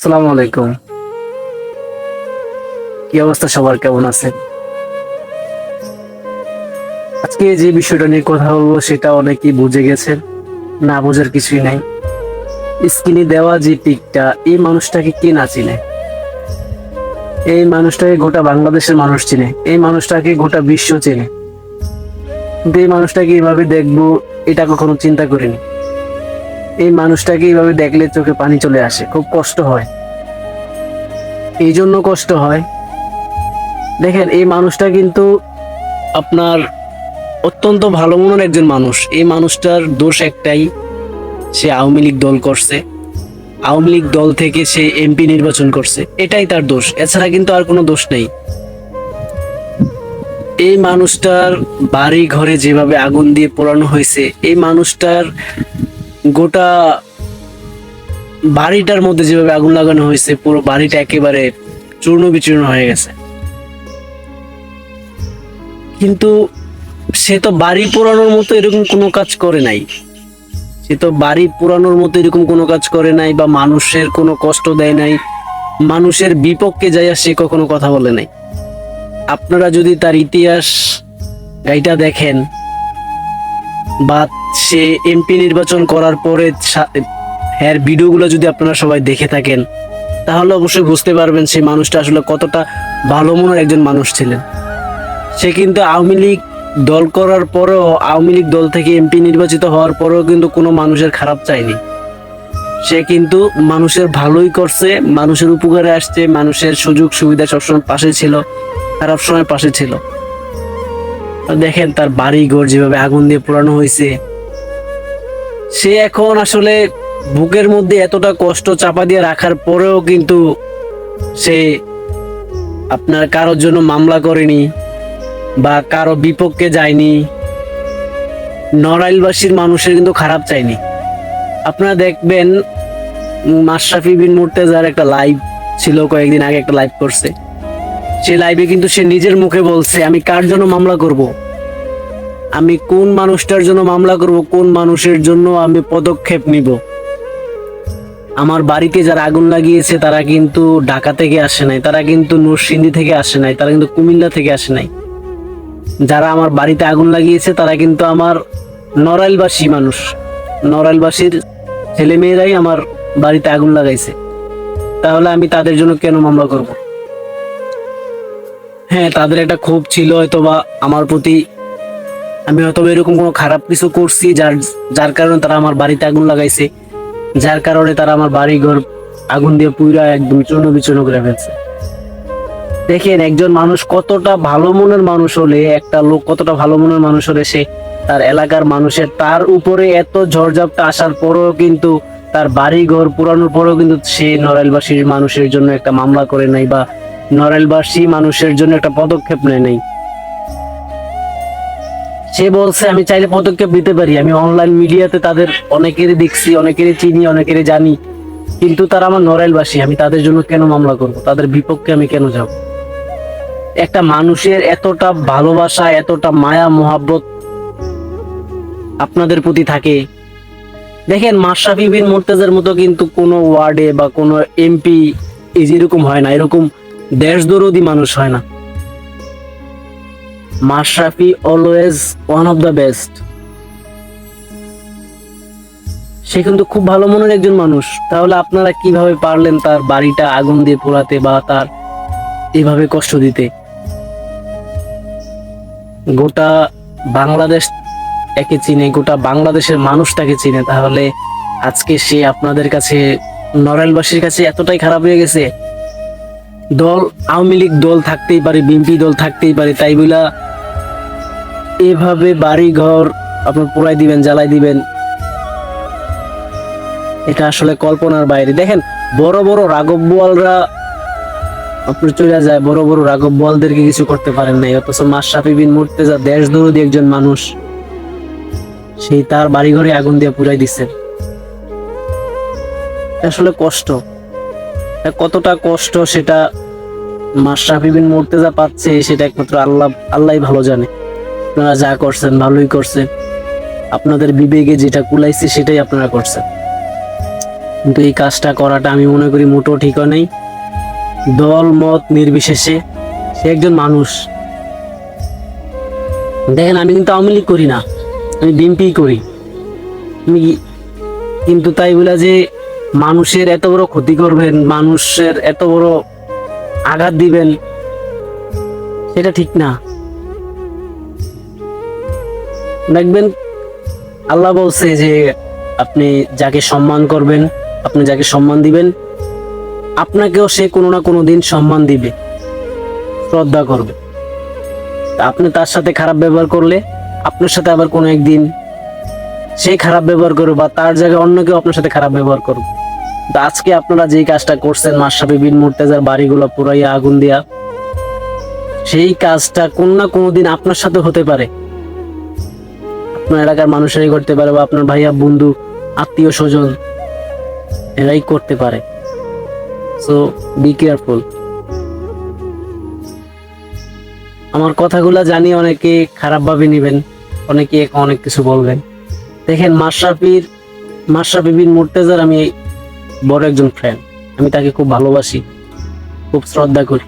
আসসালামু আলাইকুম। কি অবস্থা সবার? কেমন আছে আজকে যে বিষয়টা নিয়ে কথা বলব, সেটা অনেকেই বুঝে না বোঝার কিছুই নাই। স্ক্রিনে দেওয়া যে পিকটা, এই মানুষটাকে কে না চিনে? এই মানুষটাকে গোটা বাংলাদেশের মানুষ চিনে, এই মানুষটাকে গোটা বিশ্ব চেনে। কিন্তু এই মানুষটাকে এইভাবে দেখব, এটা কখনো চিন্তা করিনি। এই মানুষটাকে এইভাবে দেখলে চোখে পানি চলে আসে, খুব কষ্ট হয়। এই জন্য কষ্ট হয়। দেখেন, এই মানুষটা কিন্তু আপনার অত্যন্ত ভালো মনের একজন মানুষ। এই মানুষটার দোষ একটাই, সে আওয়ামী লীগ দল করছে। আওয়ামী লীগ দল থেকে সে এমপি নির্বাচন করছে। এটাই তার দোষ। এছাড়া কিন্তু আর কোনো দোষ নেই। এই মানুষটার বাড়ি ঘরে যেভাবে আগুন দিয়ে পোড়ানো হয়েছে, এই মানুষটার গোটা বাড়িটার মধ্যে যেভাবে আগুন লাগানো হয়েছে, পুরো বাড়িটা একেবারে চূর্ণ বিচূর্ণ হয়ে গেছে। কিন্তু সে তো বাড়ি পোড়ানোর মতো এরকম কোনো কাজ করে নাই। সে তো বাড়ি পোড়ানোর মতো এরকম কোনো কাজ করে নাই বা মানুষের কোনো কষ্ট দেয় নাই, মানুষের বিপক্ষে যাইয়া সে কখনো কথা বলে নাই। আপনারা যদি তার ইতিহাস গাইটা দেখেন বা সে এমপি নির্বাচন করার পরে এর ভিডিওগুলো যদি আপনারা সবাই দেখে থাকেন, তাহলে অবশ্যই বুঝতে পারবেন সেই মানুষটা আসলে কতটা ভালো মনের একজন মানুষ ছিলেন। সে কিন্তু আওয়ামী লীগ দল করার পরেও, আওয়ামী লীগ দল থেকে এমপি নির্বাচিত হওয়ার পরেও কিন্তু কোনো মানুষের খারাপ চায়নি। সে কিন্তু মানুষের ভালোই করছে, মানুষের উপকারে আসছে, মানুষের সুযোগ সুবিধা সবসময় পাশে ছিল, খারাপ সময় পাশে ছিল। দেখেন তার বাড়ি ঘর যেভাবে আগুন দিয়ে পোড়ানো হয়েছে সে এখন আসলে বুকের মধ্যে এতটা কষ্ট চাপা দিয়ে রাখার পরেও কিন্তু সে আপনার কারোর জন্য মামলা করেনি বা কারও বিপক্ষে যায়নি। নড়াইলবাসীর মানুষের কিন্তু খারাপ চাইনি আপনারা দেখবেন মাশরাফি বিন মুর্তেজার একটা লাইভ ছিল কয়েকদিন আগে একটা লাইভ করছে। সে লাইভে কিন্তু সে নিজের মুখে বলছে, আমি কার জন্য মামলা করব? আমি কোন মানুষটার জন্য মামলা করব, কোন মানুষের জন্য আমি পদক্ষেপ নিব? আমার বাড়িতে যারা আগুন লাগিয়েছে, তারা কিন্তু ঢাকা থেকে আসে নাই, তারা কিন্তু নরসিংদী থেকে আসে নাই, তারা কিন্তু কুমিল্লা থেকে আসে নাই। যারা আমার বাড়িতে আগুন লাগিয়েছে, তারা কিন্তু আমার নড়াইলবাসী মানুষ। নড়াইলবাসীর ছেলে মেয়েরাই আমার বাড়িতে আগুন লাগাইছে। তাহলে আমি তাদের জন্য কেন মামলা করব? হ্যাঁ তাদের একটা ক্ষোভ ছিল হয়তো বা আমার প্রতি আমি হয়তো এরকম কোনো খারাপ কিছু করছি, যার যার কারণে তারা আমার বাড়িতে আগুন লাগাইছে, যার কারণে তারা আমার বাড়ি ঘর আগুন দিয়ে পুরা একদম চূর্ণ বিচূর্ণ করে ফেলছে। দেখেন, একজন মানুষ কতটা ভালো মনের মানুষ হলে, একটা লোক কতটা ভালো মনের মানুষ হলে সে তার এলাকার মানুষের, তার উপরে এত ঝড়ঝাপটা আসার পরেও কিন্তু তার বাড়ি ঘর পুরানোর পরেও কিন্তু সে নড়াইলবাসীর মানুষের জন্য একটা মামলা করে নাই বা নড়াইলবাসী মানুষের জন্য একটা পদক্ষেপ নেয় নাই। সে বলছে, আমি চাইলে পদক্ষেপ নিতে পারি। আমি অনলাইন মিডিয়াতে তাদের অনেকেরই দেখছি, অনেকেরই চিনি, অনেকেরই জানি। কিন্তু তারা আমার নড়াইলবাসী, আমি তাদের জন্য কেন মামলা করব? তাদের বিপক্ষে আমি কেন যাব? একটা মানুষের এতটা ভালোবাসা, এতটা মায়া, মোহাব্বত আপনাদের প্রতি থাকে। দেখেন, মাশরাফি বিন মুর্তেজার মতো কিন্তু কোনো ওয়ার্ডে বা কোনো এমপি যেরকম হয় না, এরকম দেশদরদি মানুষ হয় না। Mashrafe always one of the best সে কিন্তু খুব ভালো মনের একজন মানুষ। তাহলে আপনারা কীভাবে পারলেন তার বাড়িটা আগুন দিয়ে পোড়াতে বা তার এভাবে কষ্ট দিতে? গোটা বাংলাদেশ একে চিনে, গোটা বাংলাদেশের মানুষ তাকে চিনে। তাহলে আজকে সে আপনাদের কাছে, নড়াইলবাসীর কাছে এতটাই খারাপ হয়ে গেছে। দল, আওয়ামী লীগ দল থাকতেই পারে, বিএনপি দল থাকতেই পারে, তাই বলা এভাবে বাড়ি ঘর আপনার পোড়াই দিবেন জ্বালাই দিবেন। এটা আসলে কল্পনার বাইরে। দেখেন, বড় বড় রাঘব বোয়ালরা আপনার চলে যায়, বড় বড় রাঘব বোয়ালদেরকে কিছু করতে পারেন নাই। অথচ মাশরাফি বিন মুর্তেজা দেশ দরদি একজন মানুষ। সেই তার বাড়ি ঘরে আগুন দিয়ে পুরাই এটা আসলে কষ্ট। কতটা কষ্ট সেটা মাশরাফি বিন মুর্তেজা পাচ্ছে, সেটা একমাত্র আল্লাহ, আল্লাহই ভালো জানে। আপনারা যা করছেন, ভালোই করছেন। আপনাদের বিবেকে যেটা কুলাইছে, সেটাই আপনারা করছেন। কিন্তু এই কাজটা করাটা আমি মনে করি মোটেও ঠিক নেই। দল, মত নির্বিশেষে সে একজন মানুষ। দেখেন, আমি কিন্তু আওয়ামী লীগ করি না, আমি বিএনপি করি। আমি কিন্তু তাই বলে যে মানুষের এত বড় ক্ষতি করবেন, মানুষের এত বড় আঘাত দিবেন, সেটা ঠিক না। দেখবেন, আল্লাহ বলছে যে আপনি যাকে সম্মান করবেন, আপনি যাকে সম্মান দিবেন, আপনাকেও সে কোনো না কোনো দিন সম্মান দিবে, শ্রদ্ধা করবে। আপনি তার সাথে খারাপ ব্যবহার করলে, আপনার সাথে আবার কোনো একদিন সে খারাপ ব্যবহার করবে বা তার জায়গায় অন্য কেউ আপনার সাথে খারাপ ব্যবহার করবে। তো আজকে আপনারা যেই কাজটা করছেন মাসাবি বিন মুর্তেজার বাড়িগুলো পুরাইয়া আগুন দিয়া, সেই কাজটা কোন না কোনো দিন আপনার সাথে হতে পারে। আপনার এলাকার মানুষেরাই করতে পারে বা আপনার ভাইয়া, বন্ধু, আত্মীয় স্বজন এরাই করতে পারে। সো বি কেয়ারফুল আমার কথাগুলা জানি অনেকে খারাপভাবে নেবেন, অনেকে অনেক কিছু বলবেন। দেখেন, মাশরাফির, মাশরাফি বিন মুর্তেজার আমি বড় একজন ফ্রেন্ড আমি তাকে খুব ভালোবাসি, খুব শ্রদ্ধা করি।